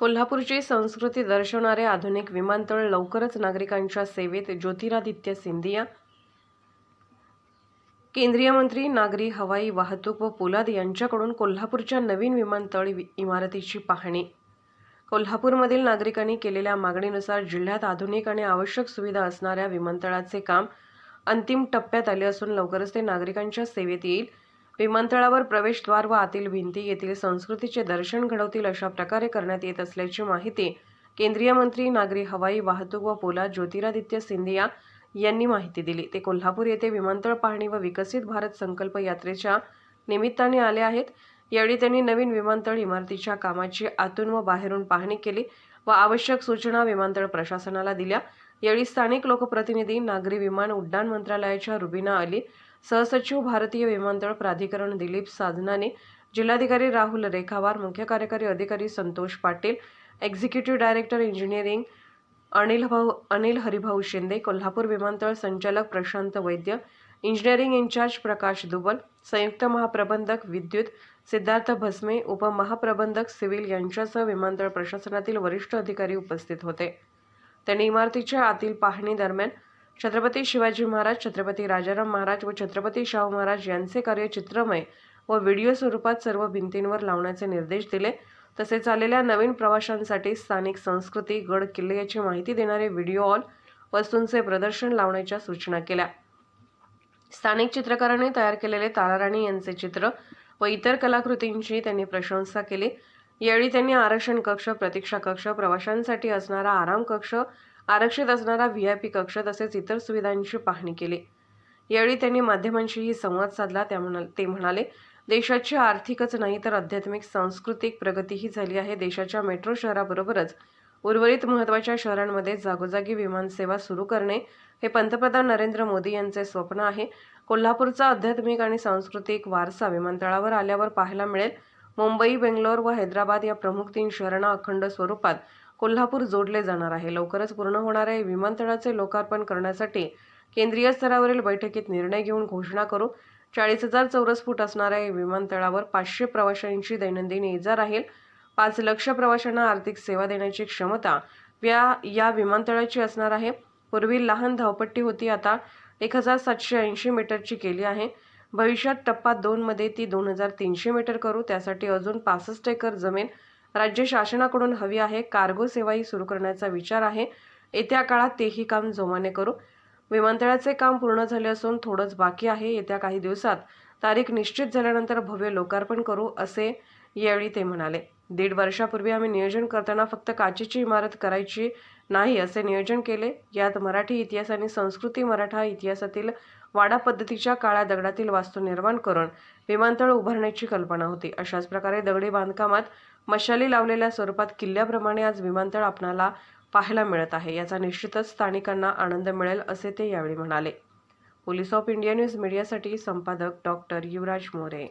कोल्हापूरची संस्कृती दर्शवणारे आधुनिक विमानतळ लवकरच नागरिकांच्या सेवेत ज्योतिरादित्य सिंधिया. केंद्रीय मंत्री नागरी हवाई वाहतूक व पोलाद यांच्याकडून कोल्हापूरच्या नवीन विमानतळ वि- इमारतीची पाहणी. कोल्हापूरमधील नागरिकांनी केलेल्या मागणीनुसार जिल्ह्यात आधुनिक आणि आवश्यक सुविधा असणाऱ्या विमानतळाचे काम अंतिम टप्प्यात आले असून लवकरच ते नागरिकांच्या सेवेत येईल. विमानतळावर प्रवेशद्वार व आतील भिंती येथील संस्कृतीचे दर्शन घडवतील अशा प्रकारे करण्यात येत असल्याची माहिती केंद्रीय मंत्री नागरी हवाई वाहतूक व पोलाद ज्योतिरादित्य सिंधिया यांनी माहिती दिली. ते कोल्हापूर येथे विमानतळ पाहणी व विकसित भारत संकल्प यात्रेच्या निमित्ताने आले आहेत. यावेळी त्यांनी नवीन विमानतळ इमारतीच्या कामाची आतून व बाहेरून पाहणी केली व आवश्यक सूचना विमानतळ प्रशासनाला दिल्या. यावेळी स्थानिक लोकप्रतिनिधी नागरी विमान उड्डाण मंत्रालयाच्या रुबिना अली सहसचिव भारतीय विमानतळ प्राधिकरण दिलीप साधनाने जिल्हाधिकारी राहुल रेखावार मुख्य कार्यकारी अधिकारी Santosh Patil executive director engineering Anil Bhau Anil Haribhau Shinde Kolhapur विमानतळ संचालक प्रशांत वैद्य इंजिनिअरिंग इन्चार्ज प्रकाश दुबल संयुक्त महाप्रबंधक विद्युत सिद्धार्थ भस्मे उपमहाप्रबंधक सिव्हिल यांच्यासह विमानतळ प्रशासनातील वरिष्ठ अधिकारी उपस्थित होते. त्यांनी इमारतीच्या आतील पाहणी दरम्यान छत्रपती शिवाजी महाराज छत्रपती राजाराम महाराज व छत्रपती शाहू महाराज यांचे कार्य चित्रमय व व्हिडिओ स्वरूपात सर्व भिंतींवर लावण्याचे निर्देश दिले. तसेच आलेल्या नवीन प्रवाशांसाठी स्थानिक संस्कृती गड किल्ले याची माहिती देणारे व्हिडिओ ऑल वस्तूंचे प्रदर्शन लावण्याच्या सूचना केल्या. स्थानिक चित्रकारांनी तयार केलेले ताराराणी यांचे चित्र व इतर कलाकृतींची त्यांनी प्रशंसा केली. यावेळी त्यांनी आरक्षण कक्ष प्रतीक्षा कक्ष प्रवाशांसाठी असणारा आराम कक्ष आरक्षित असणारा व्ही आय पी कक्ष तसेच इतर सुविधांची पाहणी केली. यावेळी त्यांनी माध्यमांशीही संवाद साधला त्या म्हणाल ते म्हणाले देशाची आर्थिकच नाही तर आध्यात्मिक सांस्कृतिक प्रगतीही झाली आहे. देशाच्या मेट्रो शहराबरोबरच उर्वरित महत्त्वाच्या शहरांमध्ये जागोजागी विमानसेवा सुरू करणे हे पंतप्रधान नरेंद्र मोदी यांचे स्वप्न आहे. कोल्हापूरचा आध्यात्मिक आणि सांस्कृतिक वारसा विमानतळावर आल्यावर पाहायला मिळेल. मुंबई बेंगलोर व हैदराबाद या प्रमुख तीन शहरांना अखंड स्वरूपात कोल्हापूर जोडले जाणार आहे. लवकरच पूर्ण होणाऱ्या या विमानतळाचे लोकार्पण करण्यासाठी केंद्रीय स्तरावरील बैठकीत निर्णय घेऊन घोषणा करू. चाळीस हजार चौरस फूट असणाऱ्या या विमानतळावर पाचशे प्रवाशांची दैनंदिन ये जा राहील. पाच लक्ष प्रवाशांना आर्थिक सेवा देण्याची क्षमता या या विमानतळाची असणार आहे. पूर्वी लहान धावपट्टी होती. आता एक हजार सातशे ऐंशी मीटरची केली आहे. भविष्यात टप्पा दोनमध्ये ती दोन हजार तीनशे मीटर करू. त्यासाठी अजून पासष्ट एकर जमीन राज्य शासनाकडून हवी आहे. कार्गो सेवाही सुरू करण्याचा विचार आहे. येत्या काळात तेही काम जोमाने करू. विमानतळाचे काम पूर्ण झाले असून थोडंच बाकी आहे. येत्या काही दिवसात तारीख निश्चित झाल्यानंतर भव्य लोकार्पण करू असे यावेळी ते म्हणाले. दीड वर्षापूर्वी आम्ही नियोजन करताना फक्त काचेची इमारत करायची नाही असे नियोजन केले. यात मराठी इतिहास आणि संस्कृती मराठा इतिहासातील वाडा पद्धतीच्या काळ्या दगडातील वास्तू निर्माण करून विमानतळ उभारण्याची कल्पना होती. अशाच प्रकारे दगडी बांधकामात मशाली लावलेल्या स्वरूपात किल्ल्याप्रमाणे आज विमानतळ आपणाला पाहायला मिळत आहे. याचा निश्चितच स्थानिकांना आनंद मिळेल असे ते यावेळी म्हणाले. पोलीस ऑफ इंडिया न्यूज मीडियासाठी संपादक डॉक्टर युवराज मोरे.